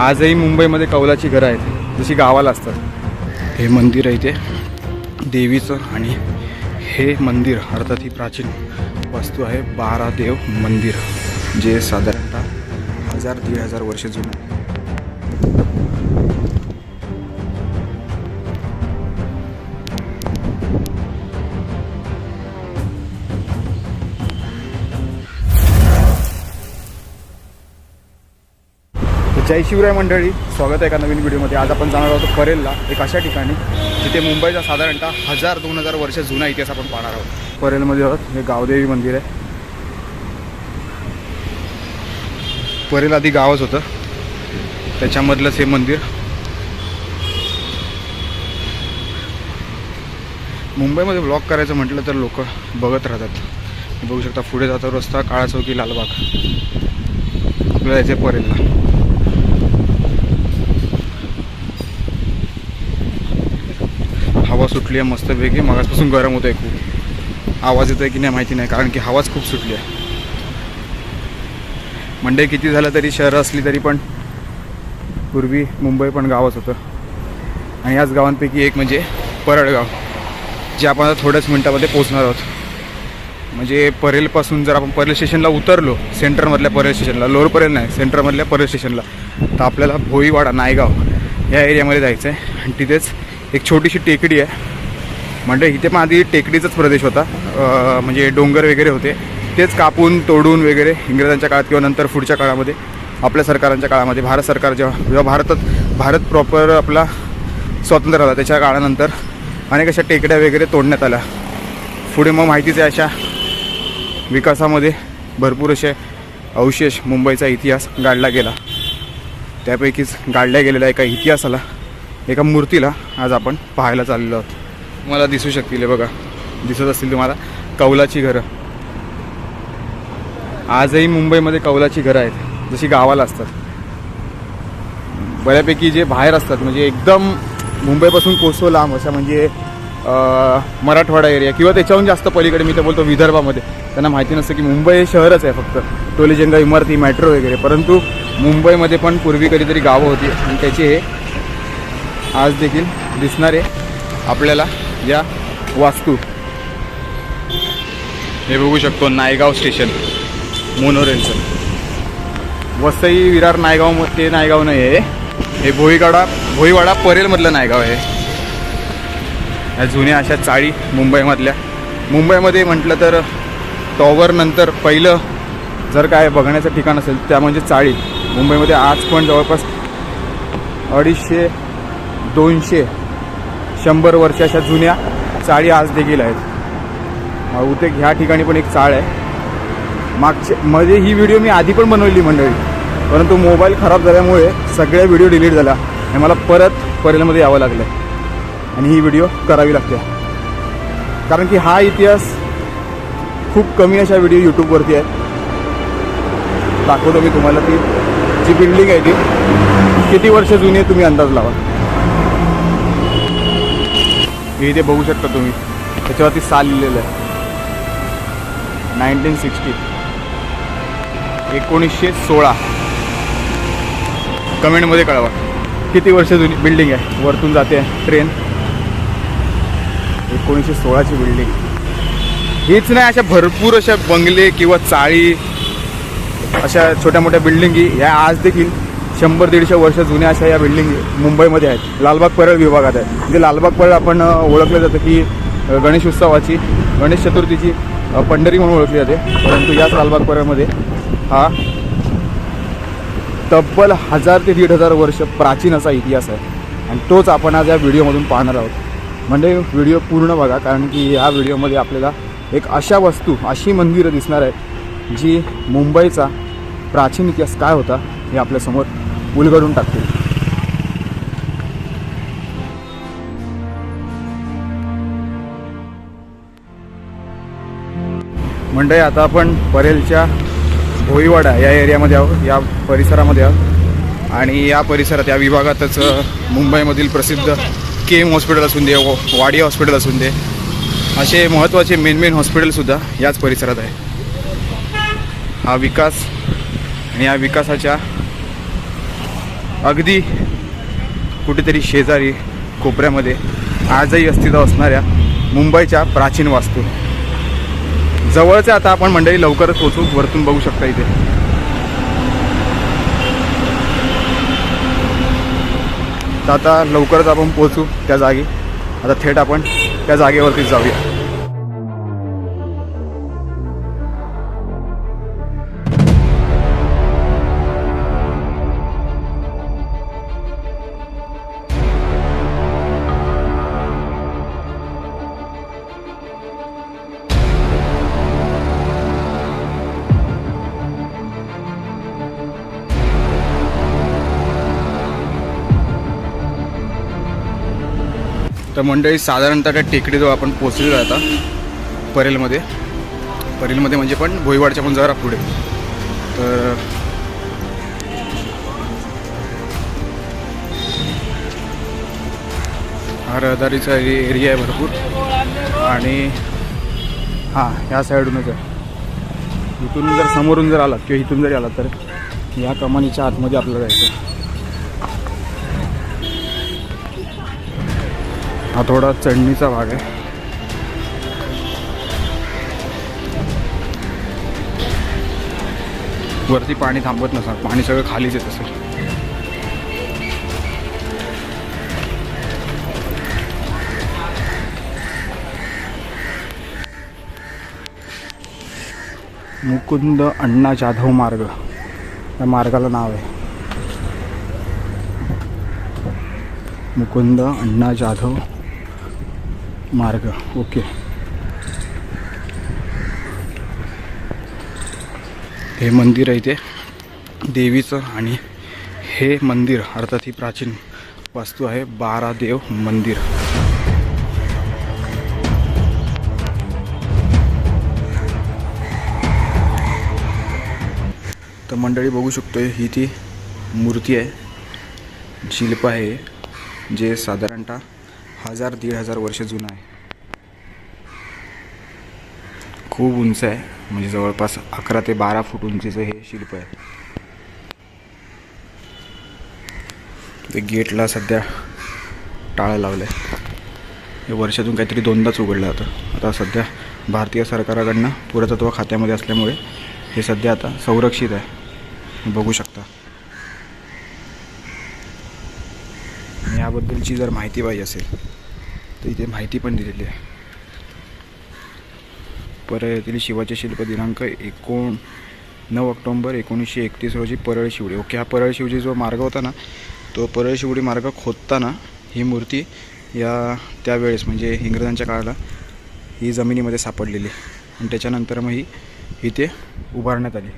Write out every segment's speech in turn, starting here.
आजही मुंबईमध्ये कौलाची घरं आहेत जशी गावाला असतात. हे मंदिर आहे ते देवीचं आणि हे मंदिर अर्थात ही प्राचीन वस्तू आहे बारा देव मंदिर जे साधारणतः हजार दीड हजार वर्ष जुनं. जय शिवराय मंडळी स्वागत आहे एका नवीन व्हिडिओमध्ये. आज आपण जाणार आहोत परेलला एक अशा ठिकाणी जिथे मुंबईचा साधारणतः हजार दोन हजार वर्ष जुना इतिहास आपण पाहणार आहोत. परेलमध्ये आहोत हे गावदेवी मंदिर आहे. परेल आधी गावच होतं. त्याच्यामधलंच हे मंदिर. मुंबईमध्ये ब्लॉक करायचं म्हटलं तर लोक बघत राहतात. बघू शकता पुढे जाता रस्ता काळा चौकी लालबाग. आपल्याला यायचं परेलला. हवा सुटली आहे मस्तपैकी. मगासपासून गरम होत आहे खूप. आवाज येतो आहे की नाही माहिती नाही कारण की हवाच खूप सुटली आहे. मंडई किती झालं तरी शहरं असली तरी पण पूर्वी मुंबई पण गावच होतं. आणि याच गावांपैकी एक म्हणजे परळगाव जे आपण आता थोड्याच मिनटामध्ये पोहोचणार आहोत. म्हणजे परेलपासून जर आपण परेल स्टेशनला उतरलो सेंटरमधल्या परेल स्टेशनला लोअर परेल नाही सेंटरमधल्या परेल स्टेशनला तर आपल्याला भोईवाडा नायगाव या एरियामध्ये जायचं आहे आणि तिथेच एक छोटीशी टेकडी आहे. म्हणजे इथे पण आधी टेकडीचाच प्रदेश होता. म्हणजे डोंगर वगैरे होते. तेच कापून तोडून वगैरे इंग्रजांच्या काळात किंवा नंतर पुढच्या काळामध्ये आपल्या सरकारांच्या काळामध्ये भारत सरकार जेव्हा जेव्हा भारतात भारत प्रॉपर आपला स्वातंत्र्य झाला त्याच्या काळानंतर अनेक अशा टेकड्या वगैरे तोडण्यात आल्या. पुढे मग माहितीच आहे अशा विकासामध्ये भरपूर असे अवशेष मुंबईचा इतिहास गाडला गेला. त्यापैकीच गाडल्या गेलेल्या एका इतिहासाला एका मूर्तीला आज आपण पाहायला चाललेलो आहोत. तुम्हाला दिसू शकतील हे बघा. दिसत असतील तुम्हाला कौलाची घरं. आजही मुंबईमध्ये कौलाची घरं आहेत जशी गावाला असतात. बऱ्यापैकी जे बाहेर असतात म्हणजे एकदम मुंबईपासून कोसो लांब अशा म्हणजे मराठवाडा एरिया किंवा त्याच्याहून जास्त पलीकडे मी तर बोलतो विदर्भामध्ये. त्यांना माहिती नसतं की मुंबई हे शहरच आहे फक्त. टोलेजंगा इमारती मेट्रो वगैरे. परंतु मुंबईमध्ये पण पूर्वी कधीतरी गावं होती आणि त्याचे हे आज देखील दिसणारे आपल्याला या वास्तू. हे बघू शकतो नायगाव स्टेशन मोनोरेलचं वसई विरार नायगाव ते नायगाव नाही आहे. हे भोईगाडा भोईवाडा परेलमधलं नायगाव आहे. या जुन्या अशा चाळी मुंबईमधल्या. मुंबईमध्ये म्हटलं तर टॉवरनंतर पहिलं जर काय बघण्याचं ठिकाण असेल त्या म्हणजे चाळी. मुंबईमध्ये आज पण जवळपास अडीचशे दोनशे शंभर वर्षाच्या जुन्या चाळी आज देखील आहेत. बहुतेक ह्या ठिकाणी पण एक चाळ आहे. मागच्या मध्ये ही व्हिडिओ मी आधी पण बनवली मंडळी. परंतु मोबाईल खराब झाल्यामुळे सगळ्या व्हिडिओ डिलीट झाल्या आणि मला परत परेलमध्ये यावं लागलं आणि ही व्हिडिओ करावी लागते. कारण की हा इतिहास खूप कमी अशा व्हिडिओ यूट्यूबवरती आहेत दाखवतो मी तुम्हाला ती. जी बिल्डिंग आहे ती किती वर्ष जुनी आहे तुम्ही अंदाज लावा. हे इथे बघू शकता तुम्ही. त्याच्यावरती साल लिहिलेलं आहे. Nineteen sixty. एकोणीसशे सोळा. कमेंटमध्ये कळवा. किती वर्ष जुनी बिल्डिंग आहे? वरतून जाते ट्रेन. एकोणीसशे सोळाची बिल्डिंग. हीच नाही अशा भरपूर अशा बंगले किंवा चाळी अशा छोट्या मोठ्या बिल्डिंगी. ह्या आज देखील शंभर दीडशे वर्ष जुन्या अशा या बिल्डिंग मुंबईमध्ये आहेत. लालबाग परळ विभागात आहे म्हणजे लालबाग परळ आपण ओळखलं जातं की गणेश उत्सवाची गणेश चतुर्थीची पंढरी म्हणून ओळखली जाते. परंतु याच लालबाग परळमध्ये हा तब्बल हजार ते दीड हजार वर्ष प्राचीन असा इतिहास आहे. आणि तोच आपण आज या व्हिडिओमधून पाहणार आहोत. म्हणजे व्हिडिओ पूर्ण बघा कारण की या व्हिडिओमध्ये आपल्याला एक अशा वस्तू अशी मंदिरं दिसणार आहेत जी मुंबईचा प्राचीन इतिहास काय होता हे आपल्यासमोर उलगडून टाकतील. म्हणजे आता आपण परेलच्या भोईवाडा या एरियामध्ये आहोत या परिसरामध्ये आहोत. आणि या परिसरात या विभागातच मुंबईमधील प्रसिद्ध के एम हॉस्पिटल असून दे वाडिया हॉस्पिटल असून दे असे महत्त्वाचे मेन मेन हॉस्पिटलसुद्धा याच परिसरात आहे. हा विकास आणि या विकासाच्या अगदी कुठेतरी शेजारी कोपऱ्यामध्ये आजही अस्तित्व असणाऱ्या मुंबईच्या प्राचीन वास्तू. जवळचं आता आपण मंडळी लवकरच पोचू वरतून बघू शकता इथे. तर आता लवकरच आपण पोचू त्या जागी. आता थेट आपण त्या जागेवरतीच जाऊया. तर मंडळी साधारणतः त्या टेकडीजवळ आपण पोचलेलो आता परेलमध्ये परेलमध्ये म्हणजे पण भोईवाडच्या पण जरा पुढे. तर हा रहदारीचा एरि- एरिया आहे भरपूर. आणि हां ह्या साईडूनच आहे. इथून जर समोरून जर आलात किंवा इथून जरी आलात तर या कमानीच्या आतमध्ये आपल्याला जायचं हा थोडा चढणीचा भाग आहे. वरती पाणी थांबत नसणार पाणी सगळं खालीच येत असेल. मुकुंद अण्णा जाधव मार्ग या मार्गाला नाव आहे. मुकुंद अण्णा जाधव मार्ग. ओके. हे मंदिर आहे इथे. देवीचं आणि हे मंदिर अर्थात ही प्राचीन वास्तू आहे बारा देव मंदिर. तर मंडळी बघू शकतोय ही ती मूर्ती आहे. शिल्प आहे जे साधारणतः हजार दीड हजार वर्ष जुनं आहे. खूप उंच आहे. म्हणजे जवळपास अकरा ते बारा फूट उंचीचं हे शिल्प आहे. ते गेटला सध्या टाळं लावलं आहे हे वर्षातून काहीतरी दोनदाच उघडलं जातं. आता सध्या भारतीय सरकाराकडनं पुरातत्व खात्यामध्ये असल्यामुळे हे सध्या आता संरक्षित आहे. बघू शकता. याबद्दलची जर माहिती पाहिजे असेल तर इथे माहिती पण दिलेली आहे. परळीतील शिवाचे शिल्प दिनांक एकोण नऊ ऑक्टोंबर एकोणीसशे एकतीस रोजी परळ शिवडी. ओके हा परळ शिवजी जो मार्ग होता ना तो परळ शिवडी मार्ग खोदताना ही मूर्ती या त्यावेळेस म्हणजे इंग्रजांच्या काळाला ही जमिनीमध्ये सापडलेली आणि त्याच्यानंतर मग ही इथे उभारण्यात आली.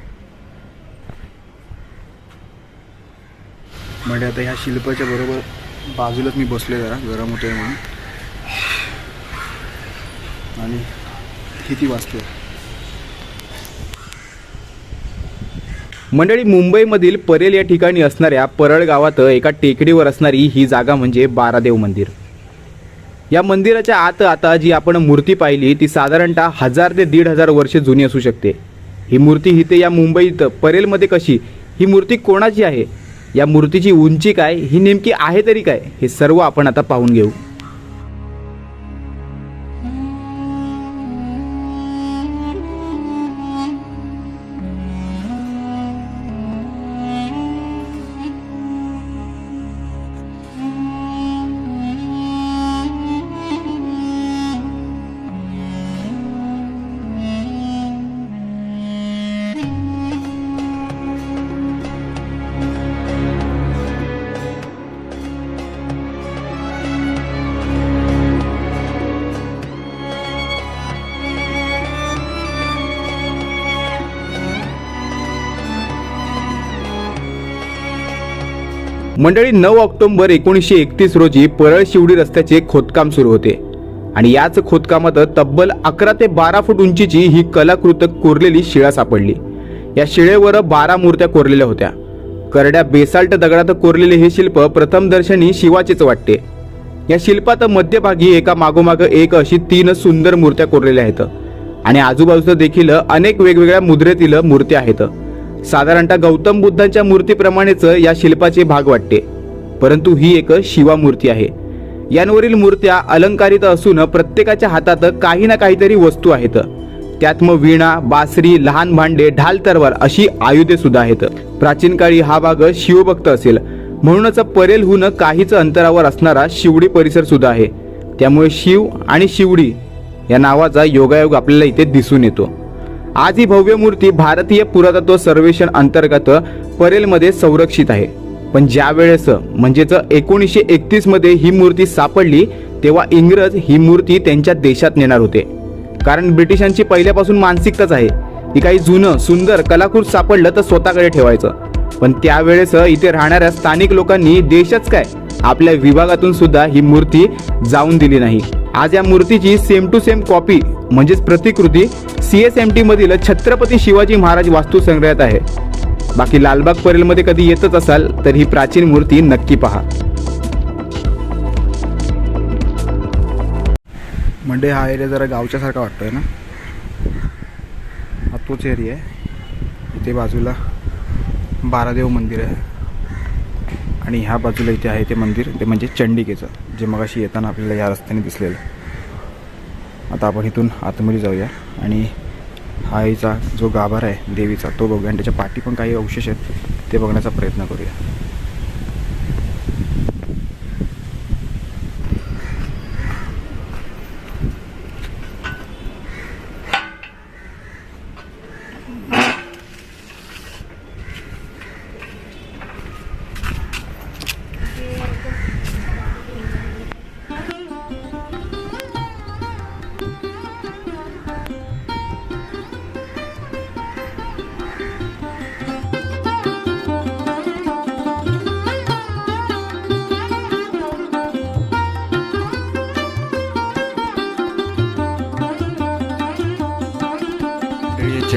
म्हणजे आता ह्या शिल्पाच्या बरोबर बाजूलाच मी बसले जरा गरम होतोय म्हणून. आणि किती वाजते मंडळी मुंबईमधील परेल या ठिकाणी असणाऱ्या परळ गावात एका टेकडीवर असणारी ही जागा म्हणजे बारादेव मंदिर. या मंदिराच्या आत आता जी आपण मूर्ती पाहिली ती साधारणतः हजार ते दीड हजार वर्षे जुनी असू शकते. ही मूर्ती इथे या मुंबईत परेलमध्ये कशी? ही मूर्ती कोणाची आहे? या मूर्तीची उंची काय ही नेमकी आहे तरी काय हे सर्व आपण आता पाहून घेऊ. मंडळी नऊ ऑक्टोबर एकोणीसशे एकतीस रोजी परळ शिवडी रस्त्याचे खोदकाम सुरू होते. आणि याच खोदकामात तब्बल अकरा ते बारा फूट उंचीची ही कलाकृत कोरलेली शिळा सापडली. या शिळेवर बारा मूर्त्या कोरलेल्या होत्या. करड्या बेसाल्ट दगडात कोरलेले हे शिल्प प्रथम दर्शनी शिवाचेच वाटते. या शिल्पात मध्यभागी एका मागोमाग एक अशी तीन सुंदर मूर्त्या कोरलेल्या आहेत. आणि आजूबाजूला देखील अनेक वेगवेगळ्या मुद्रेतील मूर्त्या आहेत. साधारणतः गौतम बुद्धांच्या मूर्तीप्रमाणेच या शिल्पाचे भाग वाटते. परंतु ही एक शिवा मूर्ती आहे. यांवरील मूर्त्या अलंकारित असून प्रत्येकाच्या हातात काही ना काहीतरी वस्तू आहेत. त्यात मग वीणा बासरी लहान भांडे ढाल तरवार अशी आयुधे सुद्धा आहेत. प्राचीन काळी हा भाग शिवभक्त असेल. म्हणूनच परेलहून काहीच अंतरावर असणारा शिवडी परिसर सुद्धा आहे. त्यामुळे शिव आणि शिवडी या नावाचा योगायोग आपल्याला इथे दिसून येतो. आज ही भव्य मूर्ती भारतीय पुरातत्व सर्वेक्षण अंतर्गत परेलमध्ये संरक्षित आहे. पण ज्या वेळेस म्हणजेच एकोणीसशे एकतीसमध्ये ही मूर्ती सापडली तेव्हा इंग्रज ही मूर्ती त्यांच्या देशात नेणार होते. कारण ब्रिटिशांची पहिल्यापासून मानसिकताच आहे की काही जुनं सुंदर कलाकृत सापडलं तर स्वतःकडे ठेवायचं. पण त्यावेळेस इथे राहणाऱ्या स्थानिक लोकांनी देशच काय आपल्या विभागातून सुद्धा ही मूर्ती जाऊन दिली नाही. आज या मूर्तीची सेम टू सेम कॉपी म्हणजेच प्रतिकृती सी एस एम टी मधील छत्रपती शिवाजी महाराज वास्तू संग्रहात आहे. बाकी लालबाग परेलमध्ये कधी येतच असाल तर ही प्राचीन मूर्ती नक्की पहा. म्हणजे हा एरिया जरा गावच्यासारखा वाटतोय ना? हा तोच एरिया आहे. इथे बाजूला बारादेव मंदिर आहे. आणि ह्या बाजूला इथे आहे ते मंदिर ते म्हणजे चंडिकेचं जे मगाशी येताना आपल्याला या रस्त्याने दिसलेलं. आता आपण इथून आतमध्ये जाऊया. आणि हा आईचा जो गाभारा आहे देवीचा तो बघूया. आणि त्याच्या पाठी पण काही अवशेष आहेत ते बघण्याचा प्रयत्न करूया.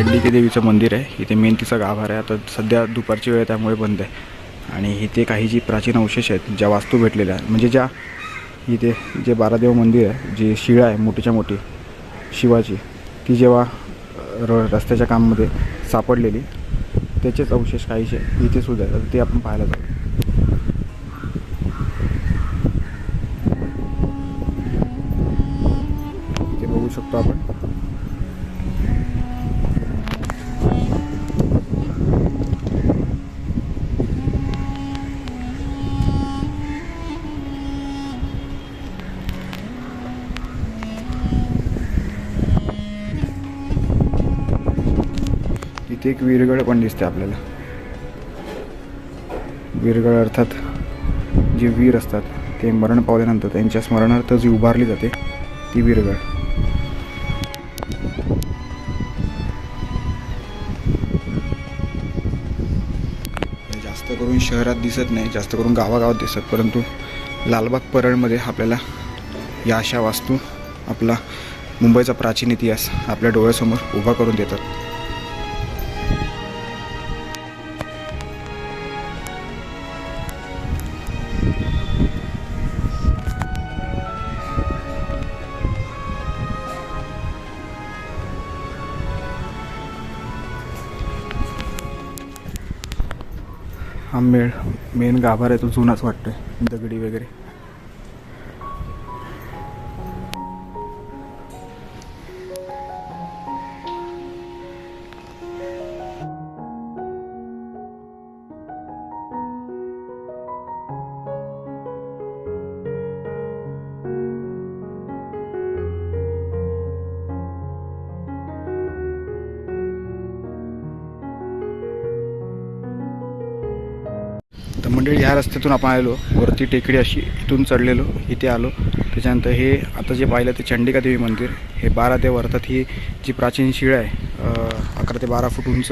हे देवीचं मंदिर आहे. इथे मेन तिचा गाभार आहे. आता सध्या दुपारची वेळ त्यामुळे बंद आहे. आणि इथे काही जी प्राचीन अवशेष आहेत ज्या वास्तू भेटलेल्या आहेत म्हणजे ज्या इथे जे बारादेव मंदिर आहे जी शिळा आहे मोठीच्या मोठी शिवाची ती जेव्हा र रस्त्याच्या कामामध्ये सापडलेली त्याचेच अवशेष काहीसे इथे सुद्धा आहेत. ते आपण पाहायला जाऊ. इथे बघू शकतो आपण. इथे एक विरगळ पण दिसते आपल्याला. विरगळ अर्थात जे वीर असतात ते मरण पावल्यानंतर त्यांच्या स्मरणार्थ जी उभारली जाते ती विरगळ जास्त करून शहरात दिसत नाही जास्त करून गावागावात दिसत परंतु लालबाग परळमध्ये आपल्याला या अशा वास्तू आपला मुंबईचा प्राचीन इतिहास आपल्या डोळ्यासमोर उभा करून देतात. हा मेळ मेन गाभार आहे तो जुनाच वाटतोय दगडी वगैरे. तर मंडळी ह्या रस्त्यातून आपण आलो वरती टेकडी अशी इथून चढलेलो इथे आलो. त्याच्यानंतर हे आता जे पाहिलं ते चंडिका देवी मंदिर. हे बारा ते अर्थात ही जी प्राचीन शिळ आहे अकरा ते बारा फूट उंच.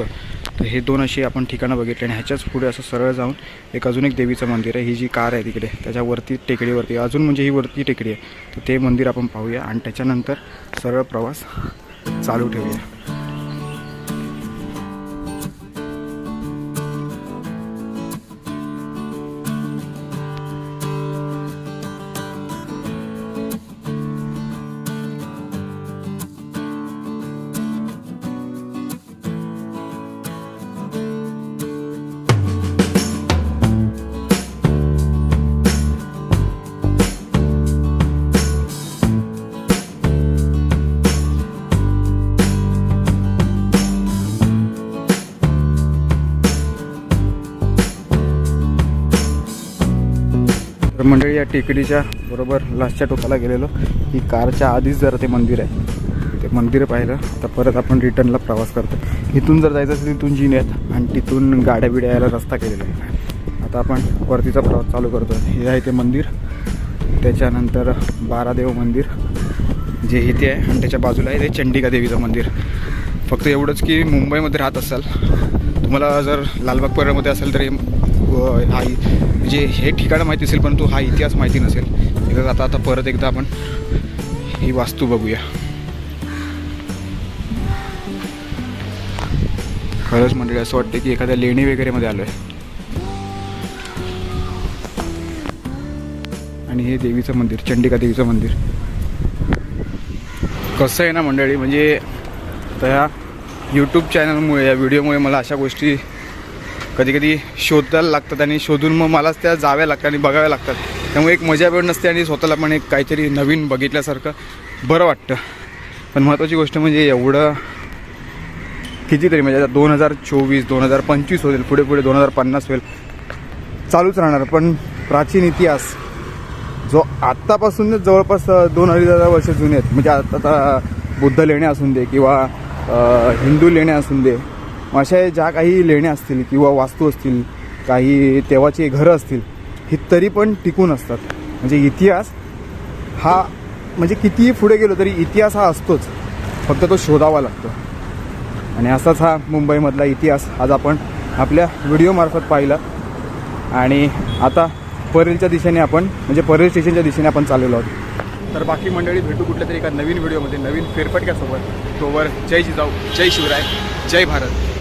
तर हे दोन अशी आपण ठिकाणं बघितली आणि ह्याच्याच पुढे असं सरळ जाऊन एक अजून एक देवीचं मंदिर आहे. ही जी कार आहे तिकडे त्याच्यावरती टेकडीवरती अजून म्हणजे ही वरती टेकडी आहे. तर ते मंदिर आपण पाहूया आणि त्याच्यानंतर सरळ प्रवास चालू ठेवूया. तर मंडळी या टेकडीच्या बरोबर लास्टच्या टोकाला गेलेलो. ही कारच्या आधीच जरा ते मंदिर आहे. ते मंदिर पाहिलं तर परत आपण रिटर्नला प्रवास करतो. इथून जर जायचं असेल तिथून जिने आहेत. आणि तिथून गाड्या बिड्या यायला रस्ता केलेला आहे. आता आपण परतीचा प्रवास चालू करतो हे आहे ते मंदिर. त्याच्यानंतर बारादेव मंदिर जे इथे आहे. आणि त्याच्या बाजूला आहे ते चंडिका देवीचं मंदिर. फक्त एवढंच की मुंबईमध्ये राहत असाल तुम्हाला जर लालबाग परळमध्ये असेल तर हा म्हणजे हे ठिकाणं माहिती असेल परंतु हा इतिहास माहिती नसेल. एकदा आता आता परत एकदा आपण ही वास्तू बघूया. खरंच मंडळी असं वाटतं की एखाद्या लेणी वगैरेमध्ये आलो आहे आणि हे देवीचं मंदिर चंडिका देवीचं मंदिर. कसं आहे ना मंडळी म्हणजे आता ह्या यूट्यूब चॅनलमुळे या व्हिडिओमुळे मला अशा गोष्टी कधी कधी शोधायला लागतात आणि शोधून मग मलाच त्या जाव्या लागतात आणि बघाव्या लागतात. त्यामुळे एक मजा वेळ नसते आणि स्वतःला पण एक काहीतरी नवीन बघितल्यासारखं बरं वाटतं. पण महत्त्वाची गोष्ट म्हणजे एवढं कितीतरी म्हणजे आता दोन हजार चोवीस दोन हजार पंचवीस होईल पुढे पुढे दोन हजार पन्नास होईल चालूच राहणार. पण प्राचीन इतिहास जो आत्तापासूनच जवळपास दोन अडीच हजार वर्ष जुने आहेत. म्हणजे आता बुद्ध लेण्या असून दे किंवा हिंदू लेण्या असून दे मग अशा ज्या काही लेण्या असतील किंवा वास्तू असतील काही तेव्हाची घरं असतील ही तरी पण टिकून असतात. म्हणजे इतिहास हा म्हणजे कितीही पुढे गेलो तरी इतिहास हा असतोच. फक्त तो शोधावा लागतो. आणि असाच हा मुंबईमधला इतिहास आज आपण आपल्या व्हिडिओमार्फत पाहिला. आणि आता परेलच्या दिशेने आपण म्हणजे परेल स्टेशनच्या दिशेने आपण चाललेलो आहोत. तर बाकी मंडळी भेटू कुठल्या तरी एका नवीन व्हिडिओमध्ये नवीन फेरफटक्यासोबत. तोवर जय जिजाऊ जय शिवराय जय भारत.